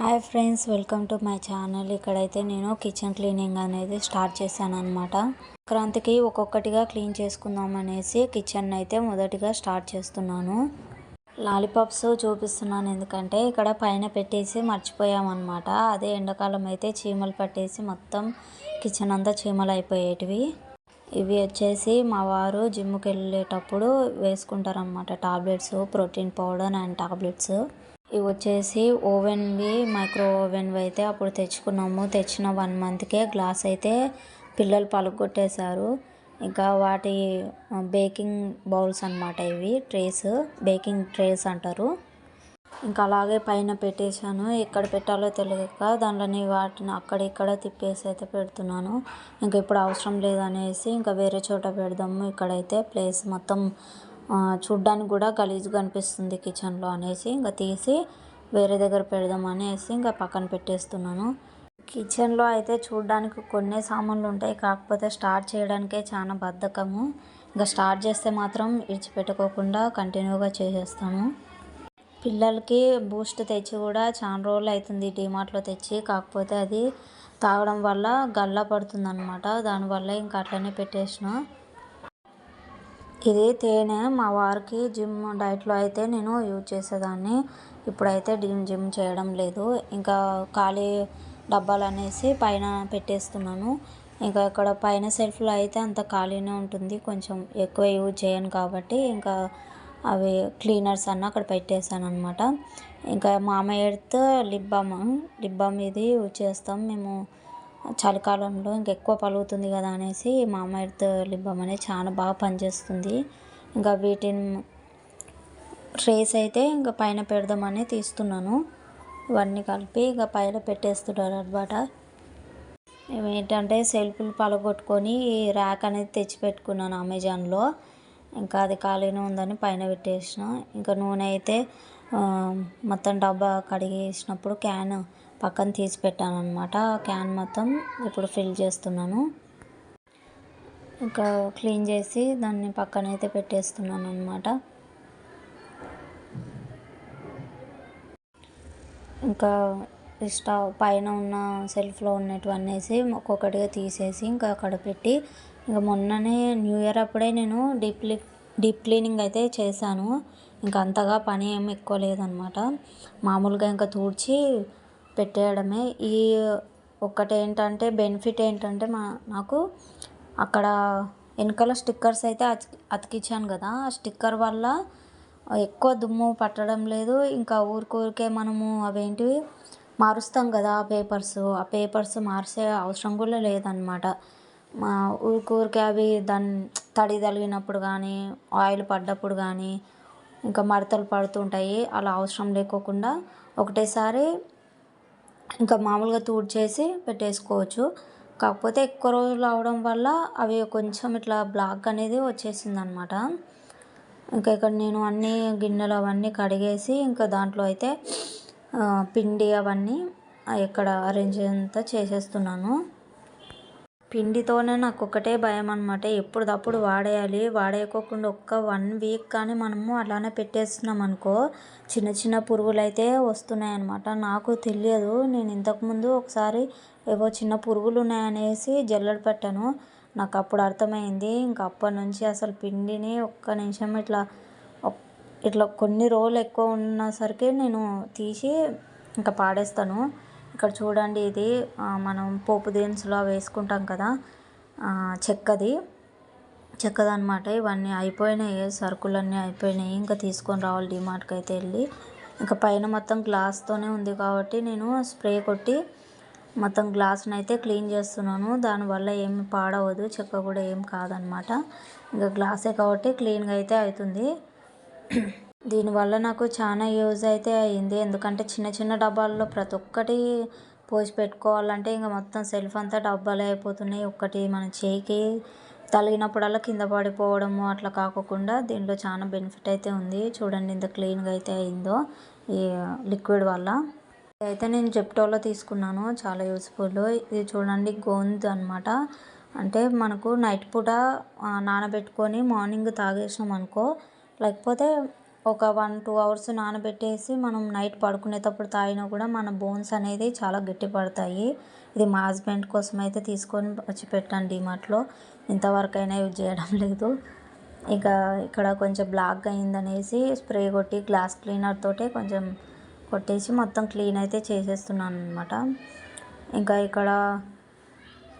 Hi friends welcome to my channel. ఇక్కడైతే నేను kitchen cleaning అనేది స్టార్ట్ చేశాను అనమాట సంక్రాంతికి ఒక్కొక్కటిగా క్లీన్ చేసుకుందాం అనేసి కిచెన్ అయితే మొదటిగా స్టార్ట్ చేస్తున్నాను. లాలీపాప్స్ చూపిస్తున్నాను ఎందుకంటే ఇక్కడ పైన పెట్టేసి మర్చిపోయామన్నమాట. అదే ఎండాకాలం అయితే చీమలు పట్టేసి మొత్తం కిచెన్ అంతా చీమలు అయిపోయేటివి. ఇవి వచ్చేసి మా వారు జిమ్కి వెళ్ళేటప్పుడు వేసుకుంటారనమాట tablets protein powder and tablets. ఇవి వచ్చేసి ఓవెన్వి మైక్రో ఓవెన్వి అయితే అప్పుడు తెచ్చుకున్నాము. తెచ్చిన వన్ మంత్కే గ్లాస్ అయితే పిల్లలు పలుగొట్టేశారు. ఇంకా వాటి బేకింగ్ బౌల్స్ అనమాట ఇవి ట్రేస్ బేకింగ్ ట్రేస్ అంటారు. ఇంకా అలాగే పైన పెట్టేశాను. ఎక్కడ పెట్టాలో తెలియక దాంట్లోని వాటిని అక్కడిక్కడ తిప్పేసి అయితే పెడుతున్నాను. ఇంకా ఇప్పుడు అవసరం లేదనేసి ఇంకా వేరే చోట పెడదాము. ఇక్కడైతే ప్లేస్ మొత్తం చూడ్డానికి కూడా గలీజ్గా అనిపిస్తుంది కిచెన్లో అనేసి. ఇంకా తీసి వేరే దగ్గర పెడదాం అనేసి ఇంకా పక్కన పెట్టేస్తున్నాను. కిచెన్లో అయితే చూడ్డానికి కొన్ని సామాన్లు ఉంటాయి. కాకపోతే స్టార్ట్ చేయడానికే చాలా బద్ధకము. ఇంకా స్టార్ట్ చేస్తే మాత్రం విడిచిపెట్టుకోకుండా కంటిన్యూగా చేసేస్తాను పిల్లలకి బూస్ట్ తెచ్చి కూడా చాలా రోజులు అవుతుంది డిమార్ట్లో తెచ్చి. కాకపోతే అది తాగడం వల్ల గల్లా పడుతుంది అనమాట దానివల్ల ఇంకా అట్లనే పెట్టేసిన. ఇది తేనె మా వారికి జిమ్ డైట్లో అయితే నేను యూజ్ చేసేదాన్ని. ఇప్పుడైతే జిమ్ జిమ్ చేయడం లేదు. ఇంకా ఖాళీ డబ్బాలు అనేసి పైన పెట్టేస్తున్నాను. ఇంకా ఇక్కడ పైన సెల్ఫ్లో అయితే అంత ఖాళీనే ఉంటుంది. కొంచెం ఎక్కువ యూజ్ చేయను కాబట్టి ఇంకా అవి క్లీనర్స్ అన్న అక్కడ పెట్టేశాను అనమాట ఇంకా మామయ్య earth lip balm lip balm ఇది యూజ్ చేస్తాం. మేము చలికాలంలో ఇంకా ఎక్కువ పలుకుతుంది కదా అనేసి మామ ఎర్త్ లిప్ బామ్ అనేది చాలా బాగా పనిచేస్తుంది. ఇంకా వీటిని ట్రేస్ అయితే ఇంకా పైన పెడదామని తీస్తున్నాను. ఇవన్నీ కలిపి ఇంకా పైన పెట్టేస్తున్నారు అనమాట ఏంటంటే సెల్ఫ్లు పలగొట్టుకొని ర్యాక్ అనేది తెచ్చి పెట్టుకున్నాను అమెజాన్లో ఇంకా అది ఖాళీనే ఉందని పైన పెట్టేసిన. ఇంకా నూనె అయితే మొత్తం డబ్బా కడిగేసినప్పుడు క్యాన్ పక్కన తీసి పెట్టాను అనమాట క్యాన్ మొత్తం ఇప్పుడు ఫిల్ చేస్తున్నాను. ఇంకా క్లీన్ చేసి దాన్ని పక్కన అయితే పెట్టేస్తున్నాను అనమాట ఇంకా స్టవ్ పైన ఉన్న సెల్ఫ్లో ఉన్నటువన్నేసి ఒక్కొక్కటిగా తీసేసి ఇంకా అక్కడ పెట్టి ఇంకా మొన్ననే న్యూ ఇయర్ అప్పుడే నేను డీప్ డీప్ క్లీనింగ్ అయితే చేశాను. ఇంకా అంతగా పని ఏమి ఎక్కువ లేదనమాట. మామూలుగా ఇంకా తూడ్చి పెట్టేయడమే. ఈ ఒక్కటేంటంటే బెనిఫిట్ ఏంటంటే మా నాకు అక్కడ వెనకాల స్టిక్కర్స్ అయితే అతికించాను కదా. ఆ స్టిక్కర్ వల్ల ఎక్కువ దుమ్ము పట్టడం లేదు. ఇంకా ఊరికూరికే మనము అవేంటివి మారుస్తాం కదా ఆ పేపర్స్. ఆ పేపర్స్ మార్చే అవసరం కూడా లేదనమాట. మా ఊరికూరికే అవి దాని తడి తగిలినప్పుడు కానీ ఆయిల్ పడ్డప్పుడు కానీ ఇంకా మడతలు పడుతుంటాయి. అలా అవసరం లేకోకుండా ఒకటేసారి ఇంకా మామూలుగా తుడిచేసి పెట్టేసుకోవచ్చు. కాకపోతే ఎక్కువ రోజులు అవడం వల్ల అవి కొంచెం ఇట్లా బ్లాక్ అనేది వచ్చేసింది అనమాట ఇంకా ఇక్కడ నేను అన్ని గిన్నెలు అవన్నీ కడిగేసి ఇంకా దాంట్లో అయితే పిండి అవన్నీ ఇక్కడ అరేంజ్ అంతా చేసేస్తున్నాను. పిండితోనే నాకు ఒకటే భయం అనమాట ఎప్పుడప్పుడు వాడేయాలి. వాడేయకోకుండా ఒక్క వన్ వీక్ కానీ మనము అలానే పెట్టేస్తున్నాం అనుకో చిన్న చిన్న పురుగులు అయితే వస్తున్నాయి అనమాట నాకు తెలియదు. నేను ఇంతకుముందు ఒకసారి ఏవో చిన్న పురుగులు ఉన్నాయనేసి జల్లెడ పెట్టాను. నాకు అప్పుడు అర్థమైంది. ఇంకా అప్పటి నుంచి అసలు పిండిని ఒక్క నిమిషం ఇట్లా ఇట్లా కొన్ని రోజులు ఎక్కువ ఉన్నసరికి నేను తీసి ఇంకా పాడేస్తాను. ఇక్కడ చూడండి ఇది మనం పోపు దినుసులో వేసుకుంటాం కదా చెక్కది చెక్కది. అనమాట ఇవన్నీ అయిపోయినాయి సరుకులన్నీ అయిపోయినాయి. ఇంకా తీసుకొని రావాలి డిమార్ట్కి అయితే వెళ్ళి. ఇంకా పైన మొత్తం గ్లాస్తోనే ఉంది కాబట్టి నేను స్ప్రే కొట్టి మొత్తం గ్లాస్ని అయితే క్లీన్ చేస్తున్నాను. దానివల్ల ఏమి పాడవదు చెక్క కూడా ఏం కాదనమాట ఇంకా గ్లాసే కాబట్టి క్లీన్గా అయితే అవుతుంది. దీనివల్ల నాకు చాలా యూజ్ అయితే అయ్యింది ఎందుకంటే చిన్న చిన్న డబ్బాల్లో ప్రతి ఒక్కటి పోసి పెట్టుకోవాలంటే ఇంకా మొత్తం సెల్ఫ్ అంతా డబ్బాలే అయిపోతున్నాయి. ఒక్కటి మన చేయికి తలిగినప్పుడల్లా కింద పడిపోవడము అట్లా కాకుండా దీంట్లో చాలా బెనిఫిట్ అయితే ఉంది. చూడండి ఇంత క్లీన్గా అయితే అయిందో ఈ లిక్విడ్ వల్ల. అయితే నేను జెప్టోలో తీసుకున్నాను. చాలా యూస్ఫుల్. ఇది చూడండి గోంద్ అనమాట అంటే మనకు నైట్ పూట నానబెట్టుకొని మార్నింగ్ తాగేసినాం అనుకో లేకపోతే ఒక వన్ టూ అవర్స్ నానబెట్టేసి మనం నైట్ పడుకునేటప్పుడు తాగినా కూడా మన బోన్స్ అనేది చాలా గట్టిపడతాయి. ఇది మా హస్బెండ్ కోసం అయితే తీసుకొని వచ్చి పెట్టాను డిమార్ట్లో ఇంతవరకు అయినా యూజ్ చేయడం లేదు. ఇక ఇక్కడ కొంచెం బ్లాక్ అయిందనేసి స్ప్రే కొట్టి గ్లాస్ క్లీనర్ తోటే కొంచెం కొట్టేసి మొత్తం క్లీన్ అయితే చేసేస్తున్నాను అనమాట ఇంకా ఇక్కడ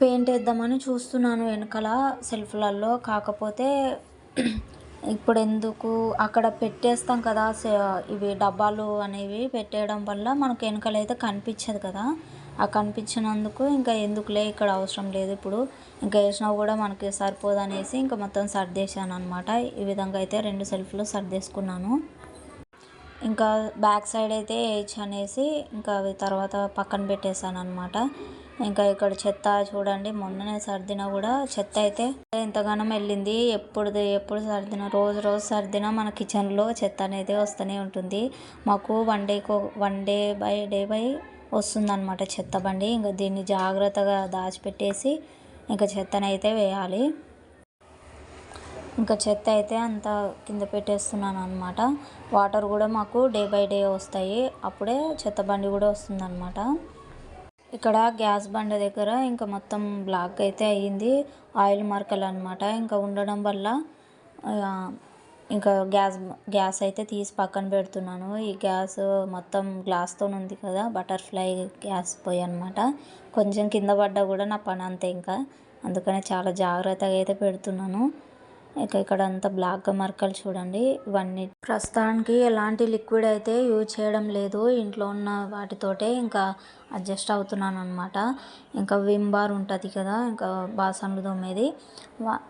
పెయింట్ వేద్దామని చూస్తున్నాను వెనకాల సెల్ఫ్లలో కాకపోతే ఇప్పుడు ఎందుకు అక్కడ పెట్టేస్తాం కదా ఇవి డబ్బాలు అనేవి పెట్టేయడం వల్ల మనకు వెనకాల కనిపించదు కదా. ఆ కనిపించినందుకు ఇంకా ఎందుకులే ఇక్కడ అవసరం లేదు ఇప్పుడు. ఇంకా వేసినా కూడా మనకి సరిపోదు అనేసి ఇంకా మొత్తం సర్దేశాను అనమాట ఈ విధంగా అయితే రెండు సెల్ఫ్లు సర్దేసుకున్నాను. ఇంకా బ్యాక్ సైడ్ అయితే వేయచ్చు అనేసి ఇంకా అవి తర్వాత పక్కన పెట్టేశాను అనమాట ఇంకా ఇక్కడ చెత్త చూడండి మొన్ననే సర్దిన కూడా చెత్త అయితే ఎంతగానో వెళ్ళింది ఎప్పుడు ఎప్పుడు సర్దిన రోజు రోజు సర్దిన మన కిచెన్లో చెత్త అనేది వస్తూనే ఉంటుంది. మాకు one డేకు one day by day by వస్తుందన్నమాట చెత్త బండి. ఇంకా దీన్ని జాగ్రత్తగా దాచిపెట్టేసి ఇంకా చెత్తనైతే వేయాలి. ఇంకా చెత్త అయితే అంత కింద పెట్టేస్తున్నాను అనమాట వాటర్ కూడా మాకు డే బై డే వస్తాయి. అప్పుడే చెత్త బండి కూడా వస్తుందన్నమాట. ఇక్కడ గ్యాస్ బండ దగ్గర ఇంకా మొత్తం బ్లాక్ అయితే అయ్యింది. ఆయిల్ మరకలు అనమాట ఇంకా ఉండడం వల్ల ఇంకా గ్యాస్ గ్యాస్ అయితే తీసి పక్కన పెడుతున్నాను. ఈ గ్యాస్ మొత్తం గ్లాస్తో ఉంది కదా బటర్ఫ్లై గ్యాస్ పోయి అనమాట కొంచెం కింద పడ్డా కూడా నా పని అంతే ఇంకా. అందుకనే చాలా జాగ్రత్తగా అయితే పెడుతున్నాను. ఇక ఇక్కడ అంతా బ్లాక్గా మరకలు చూడండి. ఇవన్నీ ప్రస్తుతానికి ఎలాంటి లిక్విడ్ అయితే యూజ్ చేయడం లేదు. ఇంట్లో ఉన్న వాటితోటే ఇంకా అడ్జస్ట్ అవుతున్నాను అనమాట ఇంకా విమ్ బార్ ఉంటుంది కదా ఇంకా బాసన్లు దొమ్మేది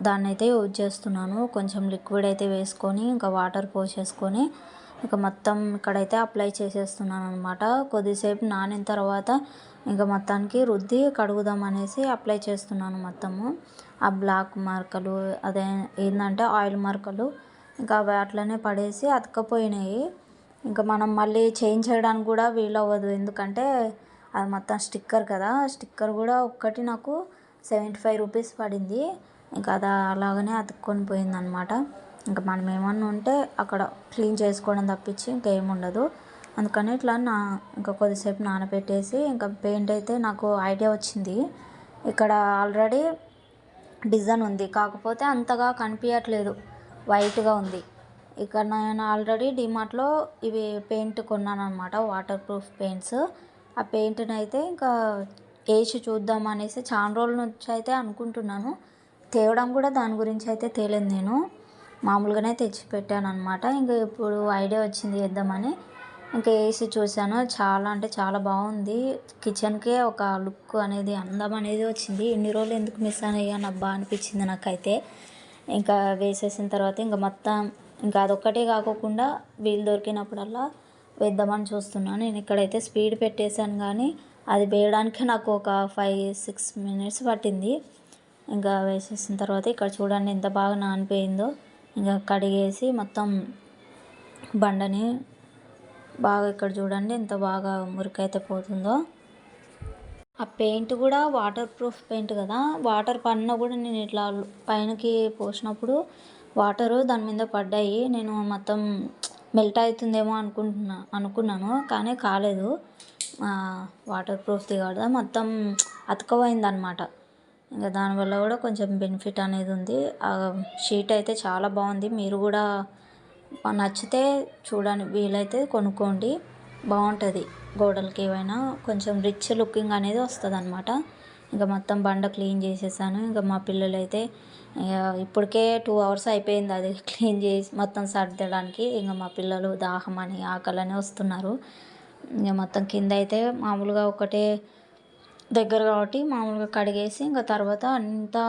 దాన్ని అయితే యూజ్ చేస్తున్నాను. కొంచెం లిక్విడ్ అయితే వేసుకొని ఇంకా వాటర్ పోసేసుకొని ఇక మొత్తం ఇక్కడైతే అప్లై చేసేస్తున్నాను అనమాట కొద్దిసేపు నానిన తర్వాత ఇంకా మొత్తానికి రుద్ది కడుగుదాం అనేసి అప్లై చేస్తున్నాను మొత్తము. ఆ బ్లాక్ మరకలు అదే ఏంటంటే ఆయిల్ మరకలు ఇంకా అవి అట్లనే పడేసి అతకపోయినాయి. ఇంకా మనం మళ్ళీ చేంజ్ చేయడానికి కూడా వీలవ్వదు. ఎందుకంటే అది మొత్తం స్టిక్కర్ కదా. స్టిక్కర్ కూడా ఒక్కటి నాకు సెవెంటీ ఫైవ్ రూపీస్ పడింది. ఇంకా అది అలాగనే అతుక్కొని పోయిందనమాట. ఇంకా మనం ఏమన్నా ఉంటే అక్కడ క్లీన్ చేసుకోవడం తప్పించి ఇంకేముండదు అందుకని ఇట్లా నా ఇంకా కొద్దిసేపు నానబెట్టేసి ఇంకా పెయింట్ అయితే నాకు ఐడియా వచ్చింది. ఇక్కడ ఆల్రెడీ డిజైన్ ఉంది. కాకపోతే అంతగా కనిపించట్లేదు వైట్గా ఉంది. ఇక్కడ నేను ఆల్రెడీ డిమార్ట్లో ఇవి పెయింట్ కొన్నాను అనమాట వాటర్ ప్రూఫ్ పెయింట్స్. ఆ పెయింట్ని అయితే ఇంకా వేసి చూద్దాం అనేసి చాలా రోజుల నుంచి అయితే అనుకుంటున్నాను. తేవడం కూడా దాని గురించి అయితే తేలేదు నేను. మామూలుగానే తెచ్చి పెట్టాను అనమాట ఇంకా ఇప్పుడు ఐడియా వచ్చింది వేద్దామని. ఇంకా వేసి చూసాను చాలా అంటే చాలా బాగుంది. కిచెన్కే ఒక లుక్ అనేది అందం అనేది వచ్చింది. ఎన్ని రోజులు ఎందుకు మిస్ అయ్యాను అబ్బా అనిపించింది నాకైతే. ఇంకా వేసేసిన తర్వాత ఇంకా మొత్తం ఇంకా అదొక్కటే కాకోకుండా వీలు దొరికినప్పుడల్లా వేద్దామని చూస్తున్నాను. నేను ఇక్కడైతే స్పీడ్ పెట్టేశాను కానీ అది వేయడానికి నాకు ఒక ఫైవ్ సిక్స్ మినిట్స్ పట్టింది. ఇంకా వేసేసిన తర్వాత ఇక్కడ చూడండి ఎంత బాగా నానిపోయిందో. ఇంకా కడిగేసి మొత్తం బండని బాగా ఇక్కడ చూడండి ఎంత బాగా మురికైతే పోతుందో. ఆ పెయింట్ కూడా వాటర్ ప్రూఫ్ పెయింట్ కదా. వాటర్ పడినా కూడా నేను ఇట్లా పైనకి పోసినప్పుడు వాటరు దాని మీద పడ్డాయి. నేను మొత్తం మెల్ట్ అవుతుందేమో అనుకుంటున్నా అనుకున్నాను కానీ కాలేదు. వాటర్ ప్రూఫ్ది కదా. మొత్తం అతకపోయింది అనమాట ఇంకా దానివల్ల కూడా కొంచెం బెనిఫిట్ అనేది ఉంది. ఆ షీట్ అయితే చాలా బాగుంది. మీరు కూడా నచ్చితే చూడండి వీలైతే కొనుక్కోండి. బాగుంటుంది. గోడలకి ఏవైనా కొంచెం రిచ్ లుకింగ్ అనేది వస్తుంది అనమాట ఇంకా మొత్తం బండ క్లీన్ చేసేసాను. ఇంకా మా పిల్లలు అయితే ఇప్పటికే టూ అవర్స్ అయిపోయింది అది క్లీన్ చేసి మొత్తం సర్దడానికి. ఇంకా మా పిల్లలు దాహం అని ఆకలని వస్తున్నారు. ఇంకా మొత్తం కింద అయితే మామూలుగా ఒకటే దగ్గర కాబట్టి మామూలుగా కడిగేసి ఇంకా తర్వాత అంతా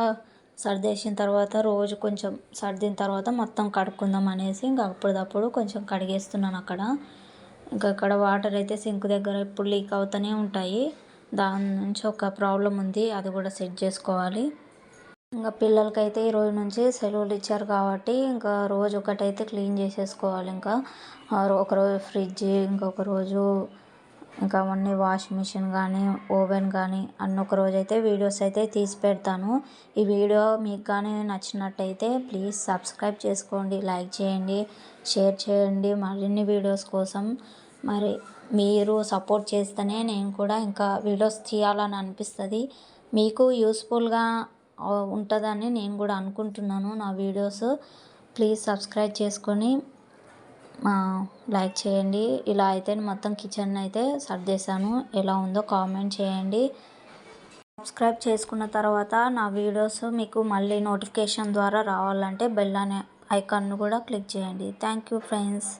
సర్దేసిన తర్వాత రోజు కొంచెం సర్దిన తర్వాత మొత్తం కడుక్కుందాం అనేసి ఇంకా అప్పుడప్పుడు కొంచెం కడిగేస్తున్నాను అక్కడ. ఇంకా అక్కడ వాటర్ అయితే సింక్ దగ్గర ఎప్పుడు లీక్ అవుతూనే ఉంటాయి. దాని నుంచి ఒక ప్రాబ్లం ఉంది అది కూడా సెట్ చేసుకోవాలి. ఇంకా పిల్లలకైతే ఈ రోజు నుంచి సెలవులు ఇచ్చారు కాబట్టి ఇంకా రోజు ఒకటైతే క్లీన్ చేసేసుకోవాలి. ఇంకా ఒకరోజు ఫ్రిడ్జ్ ఇంకొక రోజు ఇంకా అవన్నీ వాషింగ్ మిషన్ కానీ ఓవెన్ కానీ అన్ని ఒక రోజు అయితే వీడియోస్ అయితే తీసి పెడతాను. ఈ వీడియో మీకు కానీ నచ్చినట్టయితే ప్లీజ్ సబ్స్క్రైబ్ చేసుకోండి లైక్ చేయండి షేర్ చేయండి మరిన్ని వీడియోస్ కోసం. మరి మీరు సపోర్ట్ చేస్తేనే నేను కూడా ఇంకా వీడియోస్ తీయాలని అనిపిస్తుంది. మీకు యూస్ఫుల్గా ఉంటుందని నేను కూడా అనుకుంటున్నాను నా వీడియోస్. ప్లీజ్ సబ్స్క్రైబ్ చేసుకొని లైక్ చేయండి. ఇలా అయితే మొత్తం కిచెన్ అయితే సర్దేశాను ఎలా ఉందో కామెంట్ చేయండి. సబ్స్క్రైబ్ చేసుకున్న తర్వాత నా వీడియోస్ మీకు మళ్ళీ నోటిఫికేషన్ ద్వారా రావాలంటే బెల్ అనే ఐకాన్ను కూడా క్లిక్ చేయండి. Thank you friends.